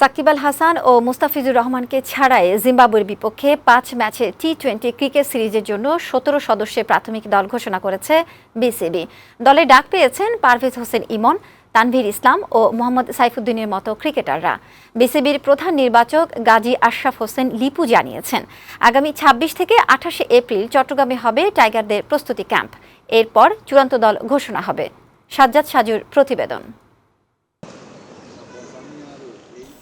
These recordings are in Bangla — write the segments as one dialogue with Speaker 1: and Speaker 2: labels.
Speaker 1: সাকিব আল হাসান ও মুস্তাফিজুর রহমানকে ছাড়াই জিম্বাবুয়ের বিপক্ষে পাঁচ ম্যাচে টি টোয়েন্টি ক্রিকেট সিরিজের জন্য সতেরো সদস্যের প্রাথমিক দল ঘোষণা করেছে বিসিবি। দলে ডাক পেয়েছেন পারভেজ হোসেন ইমন, তানভীর ইসলাম ও মোহাম্মদ সাইফুদ্দিনের মতো ক্রিকেটাররা। বিসিবির প্রধান নির্বাচক গাজী আশরাফ হোসেন লিপু জানিয়েছেন, আগামী ২৬ থেকে আঠাশে এপ্রিল চট্টগ্রামে হবে টাইগারদের প্রস্তুতি ক্যাম্প। এরপর চূড়ান্ত দল ঘোষণা হবে। সাজ্জাদ সাজুর প্রতিবেদন।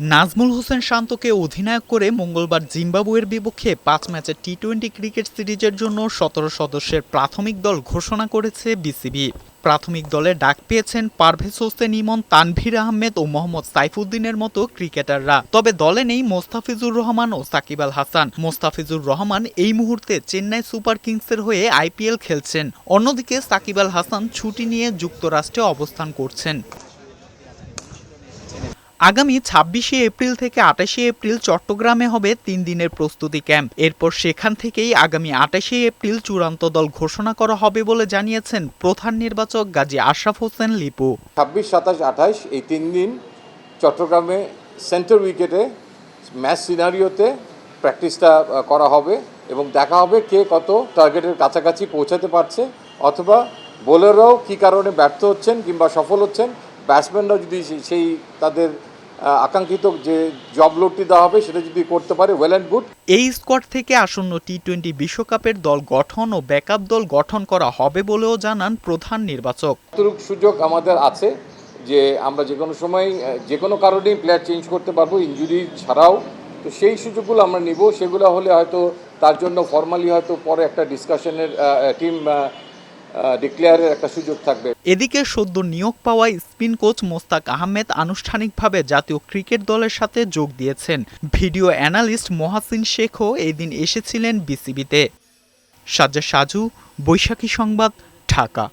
Speaker 2: নাজমুল হোসেন শান্তকে অধিনায়ক করে মঙ্গলবার জিম্বাবুয়ের বিপক্ষে পাঁচ ম্যাচের টি টোয়েন্টি ক্রিকেট সিরিজের জন্য সতেরো সদস্যের প্রাথমিক দল ঘোষণা করেছে বিসিবি। প্রাথমিক দলে ডাক পেয়েছেন পারভেজ হোসেন ইমন, তানভীর আহমেদ ও মোহাম্মদ সাইফুদ্দিনের মতো ক্রিকেটাররা। তবে দলে নেই মোস্তাফিজুর রহমান ও সাকিব আল হাসান। মোস্তাফিজুর রহমান এই মুহূর্তে চেন্নাই সুপার কিংসের হয়ে আইপিএল খেলছেন। অন্যদিকে সাকিব আল হাসান ছুটি নিয়ে যুক্তরাষ্ট্রে অবস্থান করছেন। আগামী ছাব্বিশে এপ্রিল থেকে আটাশে এপ্রিল চট্টগ্রামে হবে তিন দিনের প্রস্তুতি ক্যাম্প। এরপর সেখান থেকেই আগামী আটাশে এপ্রিল চূড়ান্ত দল ঘোষণা করা হবে বলে জানিয়েছেন প্রধান নির্বাচক গাজী আশরাফ হোসেন লিপু।
Speaker 3: ছাব্বিশ, সাতাশ, আঠাশ এই তিন দিন চট্টগ্রামে সেন্টার উইকেটে ম্যাচ সিনারিওতে প্র্যাকটিসটা করা হবে এবং দেখা হবে কে কত টার্গেটের কাছাকাছি পৌঁছাতে পারছে অথবা বোলাররাও কী কারণে ব্যর্থ হচ্ছেন কিংবা সফল হচ্ছেন, ব্যাটসম্যানরাও যদি সেই তাদের আকাঙ্ক্ষিত যে জব লোডটি দেওয়া হবে সেটা যদি করতে পারে ওয়েল অ্যান্ড গুড
Speaker 2: এই স্কোয়াড থেকে আসন্ন টি টোয়েন্টি বিশ্বকাপের দল গঠন ও ব্যাকআপ দল গঠন করা হবে বলেও জানান প্রধান নির্বাচক।
Speaker 3: সুযোগ আমাদের আছে যে আমরা যে কোনো সময় যে কোনো কারণেই প্লেয়ার চেঞ্জ করতে পারব ইনজুরি ছাড়াও। তো সেই সুযোগগুলো আমরা নিব সেগুলো হলে হয়তো তার জন্য ফর্মালি হয়তো পরে একটা ডিসকাশনের টিম ডিক্লেয়ারের একটা সুযোগ থাকবে।
Speaker 2: এদিকে সদ্য নিয়োগ পাওয়া স্পিন কোচ মোস্তাক আহমেদ আনুষ্ঠানিকভাবে জাতীয় ক্রিকেট দলের সাথে যোগ দিয়েছেন। ভিডিও অ্যানালিস্ট মহাসিন শেখও এই দিন এসেছিলেন বিসিবিতে। সাজ্জা সাজু, বৈশাখী সংবাদ, ঢাকা।